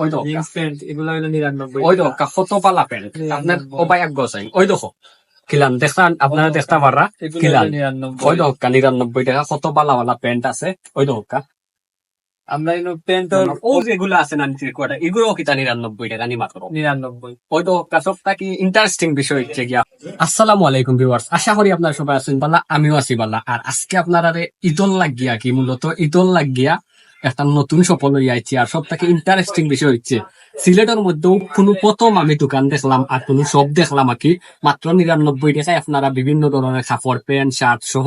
ওই প্যান্ট এগুলো হলো নিরানব্বই ওই দেখো কত পালা প্যান্ট আপনার ও ভাই এক ওই দেখো কিলাম দেখতাম আপনারা দেখতে পাররা। নিরানব্বই। ওই দেখো নিরানব্বই টাকা। কত প্যান্ট আছে। ওই দেখো আমরা প্যান্ট ও যেগুলো আছে না এগুলো কিতা নিরানব্বই টাকা নি মাত্র নিরানব্বই। ওই তো সবটা কি ইন্টারেস্টিং বিষয় হচ্ছে গিয়া। আসসালামু আলাইকুম ভিউয়ার্স আশা করি আপনারা সবাই আছেন বালা আমিও আছি বালা আর আজকে আপনারা ঈদল লাগিয়া কি মূলত ঈদল লাগিয়া একটা নতুন সফল হয়ে আইছি আর সব থেকে ইন্টারেস্টিং বিষয় হচ্ছে, সিলেটের মধ্যেও কোনো প্রথম আমি দোকান দেখলাম আর কোনো সব দেখলাম আর কি, মাত্র নিরানব্বই টাকায় আপনারা বিভিন্ন ধরনের কাপড়, প্যান্ট শার্ট সহ,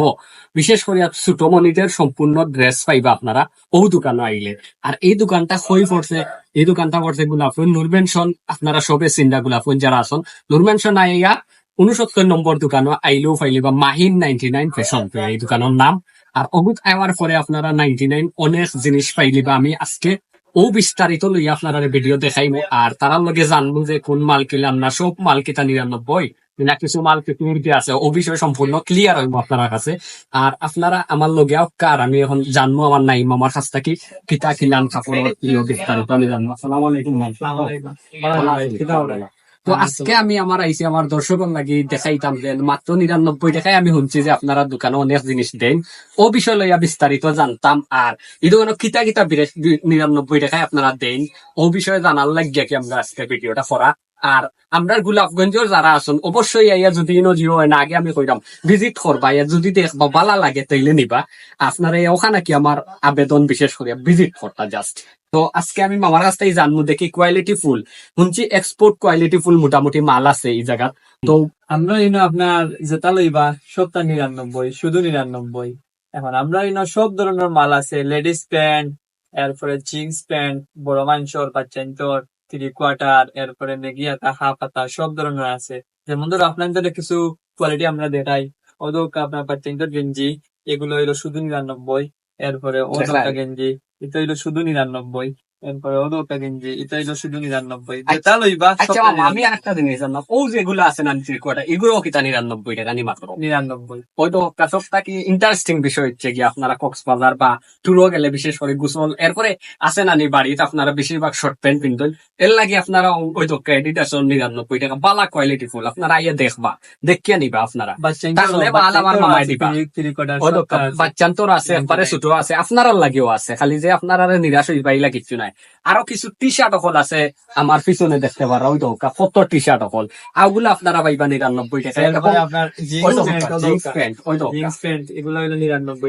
বিশেষ করে ছোট মনিদের সম্পূর্ণ ড্রেস পাইবা আপনারা, ও দোকানে আইলে। আর এই দোকানটা হয়ে পড়ছে, এই দোকানটা পড়ছে গুলাফুন নুরমেনশন আপনারা সবে চিন্তা গুলাফুন যারা আছেন নুরমেনশন আইয়া উনসত্তর নম্বর দোকানও আইলেও ফাইলে বা মাহিন নাইনটি নাইন ফ্যাশন এই দোকানের নাম। আর অগুত আওয়ার পরে আপনারা নাইনটি নাইন অনেক জিনিস পাইলে বা আমি আজকে ও বিস্তারিত লইয়া আপনারা ভিডিও দেখাইমু। আর তার লগে জানব যে কোন মাল কিনলাম না সব মাল কিতা নিরানব্বই। না, কিছু মাল কিনুরতে আছে? ও বিষয় সম্পূর্ণ ক্লিয়ার হইব আপনার কাছে। আর আপনারা আমার লগে কার? আমি এখন জানব আমার নাইম আমার কাছ থেকে কিতা কিলাম কাপড় বিস্তারিত আমি জানব আসসালামু। তো আজকে আমি আমার আইসি আমার দর্শক লাগি দেখাইতাম যে মাত্র নিরানব্বই টাকায় আমি শুনছি যে আপনারা দোকানে অনেক জিনিস দেন। ও বিষয় লইয়া বিস্তারিত জানতাম আর এই দোকানে কিতা কিতা নিরানব্বই টাকায় আপনারা দেন ও বিষয়ে জানার লাগিয়া কি আমরা আজকে ভিডিওটা করা আর আমরা গোলাপগঞ্জের যারা আছেন অবশ্যই ইয়া যদি ইনো জিরো হয় না, আগে আমি কইলাম ভিজিট করবা ইয়া যদি দেখবা বালা লাগে, তাইলে নিবা। আপনারা ওখানে কি আমার আবেদন বিশেষ করে ভিজিট করতা জাস্ট তো আজকে আমি মামার কাছ থেকে জানব দেখি কোয়ালিটি ফুল। শুনছি এক্সপোর্ট কোয়ালিটি ফুল মোটামুটি মাল আছে এই জায়গাত তো আমরা এনো আপনার যেটা লইবা, সবটা নিরানব্বই, শুধু নিরানব্বই। এখন আমরা এনো সব ধরনের মাল আছে লেডিস প্যান্ট এরপরে জিন্স প্যান্ট বড় মানুষের বাচ্চাইন্তর থ্রি কোয়ার্টার এরপরে নেগিয়াতা হাফ হাতা সব ধরনের আছে। যেমন ধরো জন্য কিছু কোয়ালিটি আমরা দেখাই। ওদের আপনার বাচ্চাইন্তর গেঞ্জি এগুলো হইল শুধু নিরানব্বই। এরপরে ওদকা গেঞ্জি এটা হইল শুধু নিরানব্বই। এরপরে ওদকা গেঞ্জি এটা হইল শুধু নিরানব্বই লইবা আচ্ছা আমি আর একটা জিনিস জানলাম ও যেগুলো আছে না এগুলো কিতা নিরানব্বই টাকা নি মাত্র নিরানব্বই ওই তো কি ইন্টারেস্টিং বিষয় হচ্ছে কি আপনারা কক্সবাজার বা ট্যুরও গেলে বিশেষ করে গোসল এরপরে আছে না নি বাড়িতে আপনারা বেশিরভাগ শর্ট প্যান্ট পিনতেন এর লাগে আপনারা ওই তো ক্রেডিট আছে নিরানব্বই টাকা বালা কোয়ালিটি ফুল আপনারা আইয়া দেখবা দেখিয়া নিবা আপনারা তো বাচ্চান্তর আছে একবারে ছোট আছে আপনার লাগেও আছে খালি যে আপনারা নিরাশ হই পাইলা কিছু নাই আরও কিছু টি শার্ট অকল আছে আমার পিছনে দেখতে পারো ওই তো কত টি শার্ট অকল আগুলো আপনারা পাইবা নিরানব্বই টাকা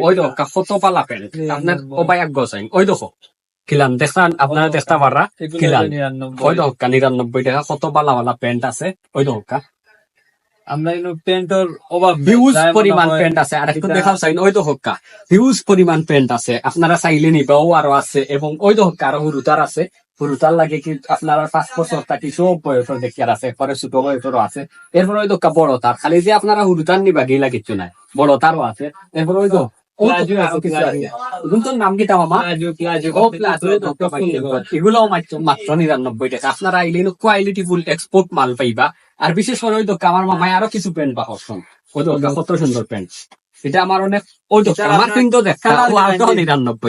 ওই কত পালা প্যান্ট আপনার ও ভাই এক গছাই ওই দেখো কিলাম দেখতাম আপনারা দেখতে পাররা নিরানব্বই ওই তো নিরানব্বই টাকা কত পালা পালা প্যান্ট আছে? ওই তো আমরা এগুলো প্যান্টের অভাব। হিউজ পরিমাণ প্যান্ট আছে। আর একটু দেখাও চাই ওই তো হক্কা। হিউজ পরিমাণ প্যান্ট আছে। আপনারা চাইলে নিবাও আরও আছে। এবং ওই তো হক্কা আরও হুরুতার আছে। হুরুতার লাগে কি আপনারা পাঁচ বছর থাকি সব বয়সের দেখিয়ার আছে। পরে ছোট বয়সেরও আছে। এরপর ওই তো বড় তার খালি যে আপনারা হুরুতার নিবা গেলা কিছু নাই। বড় তারও আছে। এরপর ওই তো এগুলো মাত্র মাত্র নিরানব্বই টাকা। আপনারা আইলে কোয়ালিটি ফুল এক্সপোর্ট মাল পাইবা। আর বিশেষ করে ওই দোকান আমার মামায় আরও কিছু প্যান্ট বা তো কত সুন্দর প্যান্ট এটা আমার অনেক ওই তো আমার কিন্তু। নিরানব্বই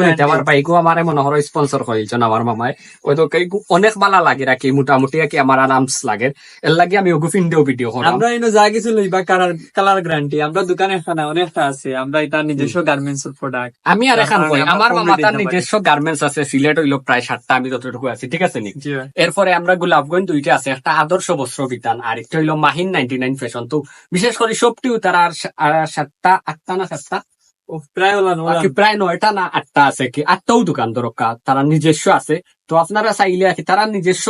ইয়ে। আমার বাইকও আমার মনে হয় স্পন্সর আমার মামায় ওই তো অনেক বালা লাগে রাখি মোটামুটি কি আমার আরামস লাগে এর লাগে আমি ওগু ফিন্দেও ভিডিও করাম আমরা এনো যা কিছু লইবা কালার কালার গ্যারান্টি আমরা দোকানে অনেকটা আছে আমরা এটা নিজস্ব গার্মেন্টস এর প্রোডাক্ট আমি আর এখন কই আমার মামা তার নিজস্ব গার্মেন্টস আছে সিলেট হইল প্রায় সাতটা আমি যতটুকু আছি ঠিক আছে নি এরপরে আমরা গোলাপগঞ্জ দুইটা আছে একটা আদর্শ বস্ত্র বিতান আর একটা হইল মাহিন নাইনটি নাইন ফ্যাশন তো বিশেষ করে সবটিও তারা আর সাতটা আটটা না সাতটা ও প্রায় হলো না বাকি প্রায় নয়টা না আটটা আছে কি আটটাও দোকান দরকার তারা নিজস্ব আছে তো আপনারা চাইলে আর কি তারা নিজস্ব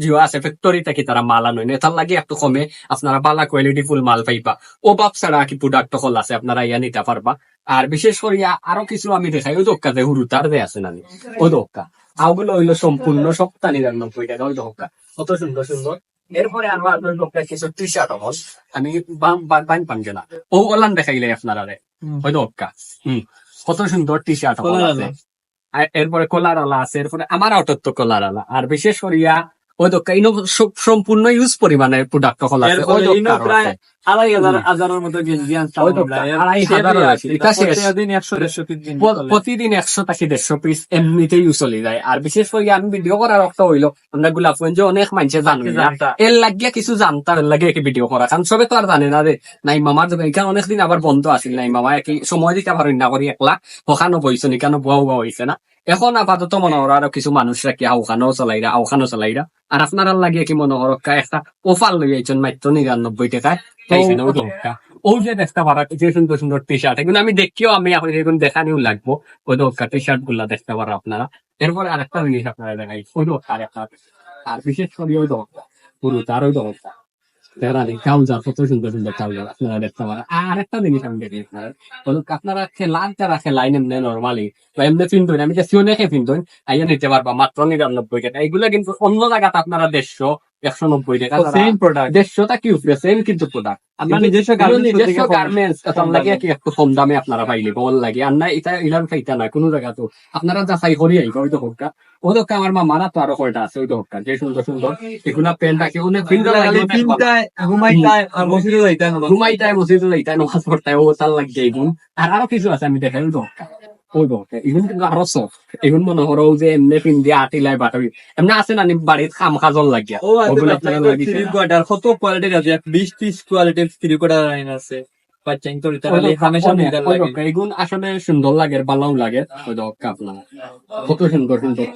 জিও আছে ফ্যাক্টরি থেকে তারা মাল আনয় না তার লাগে একটু কমে আপনারা বালা কোয়ালিটি ফুল মাল পাইবা ও বাপ ছাড়া কি প্রোডাক্ট হল আছে আপনারা ইয়া নিতে পারবা আর বিশেষ করে আরও কিছু আমি দেখাই ওই দোক্কা যে হুরু তার যে আছে না ও দোক্কা আগুলো হইল সম্পূর্ণ সপ্তাহ নিরানব্বই টাকা ওই দোক্কা কত সুন্দর সুন্দর এরপরে আরও আপনার দোক্কা কিছু টি শার্ট হল আমি বাম বাম পাঞ্জে না ও ওলান দেখাইলে আপনারা রে। ওই দোক্কা হম। কত সুন্দর টি শার্ট এরপরে কলার আলা আছে এরপরে আমার অটোর তো কলার আলা। আর বিশেষ করিয়া ওই তো ইনো সম্পূর্ণ ইউজ পরিমাণের প্রোডাক্ট হল আছে ওই প্রায় আড়াই হাজার হাজারের মতো আড়াই। প্রতিদিন একশো থেকে দেড়শো পিস এমনিতেই ইউজ চলে যায়। আর বিশেষ করে আমি ভিডিও করার অর্থ হইল আমরা গোলাপগঞ্জে অনেক মানুষে জানি এর লাগিয়া কিছু জানতার লাগে একই ভিডিও করা। কারণ সবে তো আর জানে না রে। নাই মামার দোকান এখানে অনেকদিন আবার বন্ধ আছিল। নাই মামা একই সময় দিতে পারি না করি একলা। ওখানো বইছো নি কেন? বুয়া বুয়া হয়েছে না। এখন আপাতত মনে হর আরও কিছু মানুষ রাখি আওখানো চলাইরা আওখানো চলাইরা। আর আপনার লাগিয়ে কি মনে হর একটা ওফার লই আইছেন মাত্র নিরানব্বই টাকায়। ও যে দেখতে পারা যে সুন্দর সুন্দর টি শার্ট এগুলো আমি দেখিও আমি এখন এখন দেখানিও লাগবো। ওই দোকান টি শার্টগুলা দেখতে পারো আপনারা। এরপরে আরেকটা জিনিস আপনারা দেখাই ওই দোকান আর বিশেষ করে ওই দোকানটা পুরো তার ওই দোকানটা তেরানি কাউজার কত সুন্দর সুন্দর কাউজার আপনারা দেখতে পারেন আর একটা জিনিস আমি দেখি বলুন আপনারা খেলান রাখে লাইন এমনি নর্মালি বা এমনি ফিনতইন আমি যে সিও নেখে ফিনতইন আইয়া নিতে পারবা মাত্র নিরানব্বই টাকা এইগুলো কিন্তু অন্য জায়গাতে আপনারা দেড়শো একশো নব্বই টাকা দেড়শোটা কি উপরে সেম কিন্তু প্রোডাক্ট আমরা নিজস্ব নিজস্ব গার্মেন্টস কম লাগে কি একটু কম দামে আপনারা পাইলে বল লাগে। আর না এটা ইলার খাইতা না কোনো জায়গা তো আপনারা যাচাই করি আই ওই তো হোকা ও তো আমার মা তো আরও কয়টা আছে ওই তো হোকা যে সুন্দর সুন্দর। এগুলা প্যান্ট রাখি অনেক সুন্দর লাগে খালি অনেক ভালো। তিনটায় ঘুমাইতায় আর মসজিদে যাইতায় ঘুমাইতায় মসজিদে যাইতায় নামাজ পড়তায় ও তার লাগে এগুন আর আরও কিছু আছে আমি দেখাই তো ওই এগুন কিন্তু আরও সফট মনে করো যে এমনি পিন্দি আটিলাই বাটারি এমনি আছে না বাড়ির খাম খাজল লাগিয়া। ও থ্রি কোয়ার্টার কত কোয়ালিটির আছে বিশ ত্রিশ কোয়ালিটির থ্রি কোয়ার্টার লাইন আছে। লাগে। তো, এগুন আসলে সুন্দর লাগে ভালো লাগে। ওই কত সুন্দর সুন্দর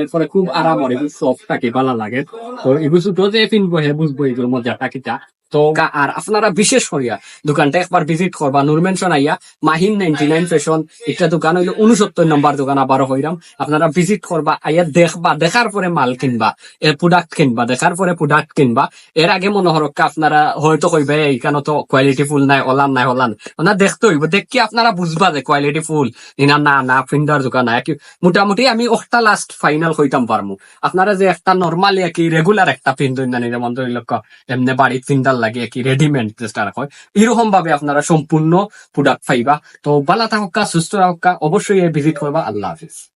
এরপরে খুব আরাম সফট থাকে ভালো লাগে। তো এগুলো যে ফিনবো হে বুঝব এগুলো মজাটা কিটা তো আর আপনারা বিশেষ করিয়া দোকানটা একবার ভিজিট করবা। নূর মেনশন আইয়া, মাহিন নাইনটি নাইন ফ্যাশন একটা দোকান হইল উনসত্তর নম্বর দোকান, আবারও হইরাম। আপনারা ভিজিট করবা, আইয়া দেখবা, দেখার পরে মাল কিনবা এর প্রোডাক্ট কিনবা, দেখার পরে প্রোডাক্ট কিনবা। এর আগে মনে হরক্কা আপনারা হয়তো কইবে এইখানে তো কোয়ালিটি ফুল নাই, হলান নাই, হলান। না, দেখতে হইব। দেখি আপনারা বুঝবা যে কোয়ালিটি ফুল ইনা, না না ফিন্ডার দোকান নাই কি মোটামুটি আমি একটা লাস্ট ফাইনাল কইতাম পারমু। আপনারা যে একটা নর্মালি কি রেগুলার একটা পিন্দুন না যেমন ধরি লোক এমনি বাড়ির ফিন্ডার লাগে কি রেডিমেড যেটা হয় এরকম ভাবে আপনারা সম্পূর্ণ প্রোডাক্ট পাইবা। তো বালা থাকা সুস্থ থাকা অবশ্যই ভিজিট করবা। আল্লাহ হাফিজ।